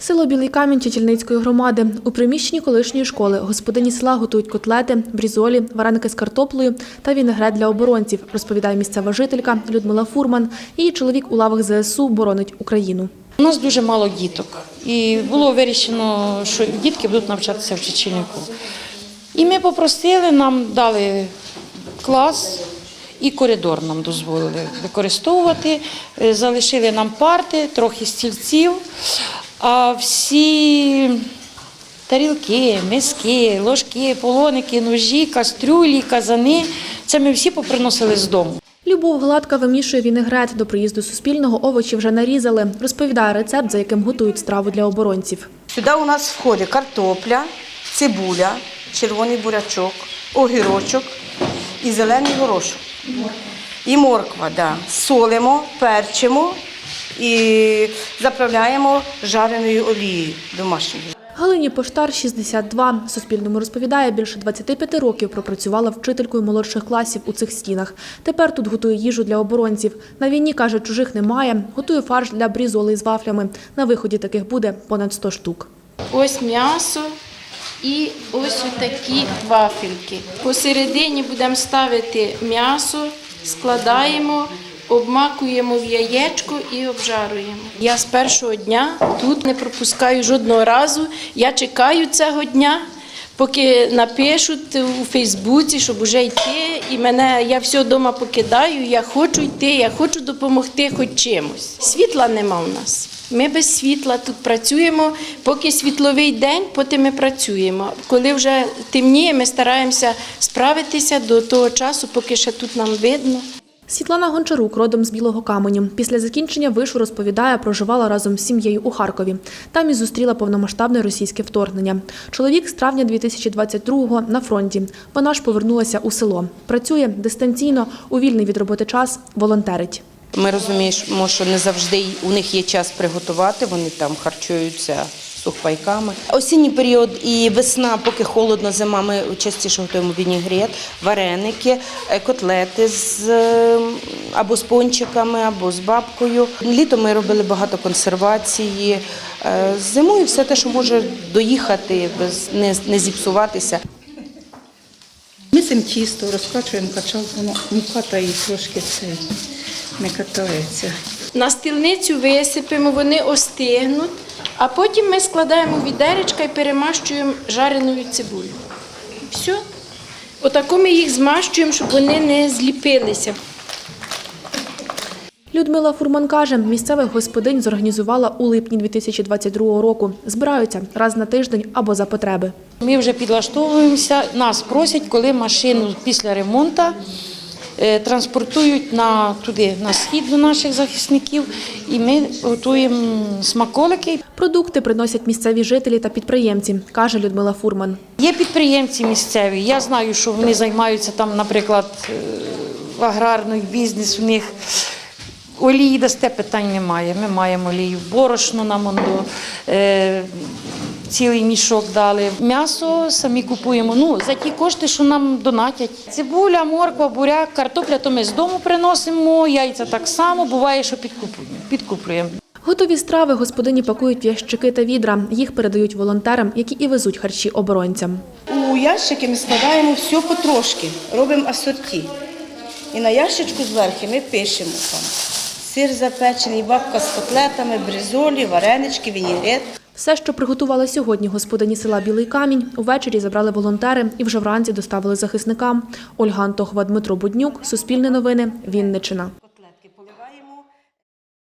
Село Білий Камінь Чечільницької громади. У приміщенні колишньої школи господині села готують котлети, брізолі, вареники з картоплею та вінегрет для оборонців, розповідає місцева жителька Людмила Фурман. Її чоловік у лавах ЗСУ боронить Україну. У нас дуже мало діток, і було вирішено, що дітки будуть навчатися в Чечільнику. І ми попросили, нам дали клас і коридор нам дозволили використовувати. Е, Залишили нам парти, трохи стільців, а всі тарілки, миски, ложки, полоники, ножі, кастрюлі, казани це ми всі поприносили з дому. Любов Гладка вимішує вінегрет. До приїзду Суспільного овочі вже нарізали. Розповідає рецепт, за яким готують страву для оборонців. Сюди у нас входить картопля, цибуля, червоний бурячок, огірочок і зелений горошок. І морква, да. солимо, перчимо і заправляємо жареною олією домашньою. Галині Поштар 62. Суспільному розповідає, більше 25 років пропрацювала вчителькою молодших класів у цих стінах. Тепер тут готує їжу для оборонців. На війні, каже, чужих немає. Готує фарш для брізоли з вафлями. На виході таких буде понад 100 штук. Ось м'ясо і ось такі вафельки. Посередині будемо ставити м'ясо, складаємо, обмакуємо в яєчко і обжаруємо. Я з першого дня тут не пропускаю жодного разу. Я чекаю цього дня. Поки напишуть у Фейсбуці, щоб вже йти, і мене я все вдома покидаю. Я хочу йти, я хочу допомогти хоч чимось. Світла нема у нас. Ми без світла тут працюємо. Поки світловий день, потім ми працюємо. Коли вже темніє, ми стараємося справитися до того часу, поки ще тут нам видно. Світлана Гончарук родом з Білого Каменю. Після закінчення вишу розповідає, проживала разом з сім'єю у Харкові. Там і зустріла повномасштабне російське вторгнення. Чоловік з травня 2022-го на фронті. Вона ж повернулася у село. Працює дистанційно, у вільний від роботи час, волонтерить. Ми розуміємо, що не завжди у них є час приготувати, вони там харчуються сухпайками. Осінній період і весна, поки холодно, зима, ми частіше готуємо вінігрет, вареники, е, котлети з е, або з пончиками, або з бабкою. Літом ми робили багато консервації. Е, Зимою все те, що може доїхати, без не зіпсуватися. Місимо тісто, розкачуємо качалку, воно мука трошки це не катається. На стільницю висипемо, вони остигнуть, а потім ми складаємо відеречка і перемащуємо жареною цибулею. Все. Отако ми їх змащуємо, щоб вони не зліпилися. Людмила Фурман каже, місцевих господинь зорганізувала у липні 2022 року. Збираються раз на тиждень або за потреби. Ми вже підлаштовуємося. Нас просять, коли машину після ремонту е, транспортують на туди на схід до наших захисників, і ми готуємо смаколики. Продукти приносять місцеві жителі та підприємці, каже Людмила Фурман. Є підприємці місцеві. Я знаю, що вони займаються там, наприклад, е, аграрний бізнес. У них олії дасте питань немає. Ми маємо олію, борошно нам он до. Е, Цілий мішок дали. М'ясо самі купуємо. Ну, за ті кошти, що нам донатять. Цибуля, морква, буряк, картопля, то ми з дому приносимо, яйця так само, буває, що підкуплюємо. підкуплюємо. Готові страви господині пакують в ящики та відра. Їх передають волонтерам, які і везуть харчі оборонцям. У ящики ми складаємо все потрошки, робимо асорті. І на ящичку зверху ми пишемо там сир запечений, бабка з котлетами, бризолі, варенички, вінігрет. Все, що приготували сьогодні господині села Білий Камінь, увечері забрали волонтери і вже вранці доставили захисникам. Ольга Антохова, Дмитро Буднюк, Суспільне новини, Вінничина.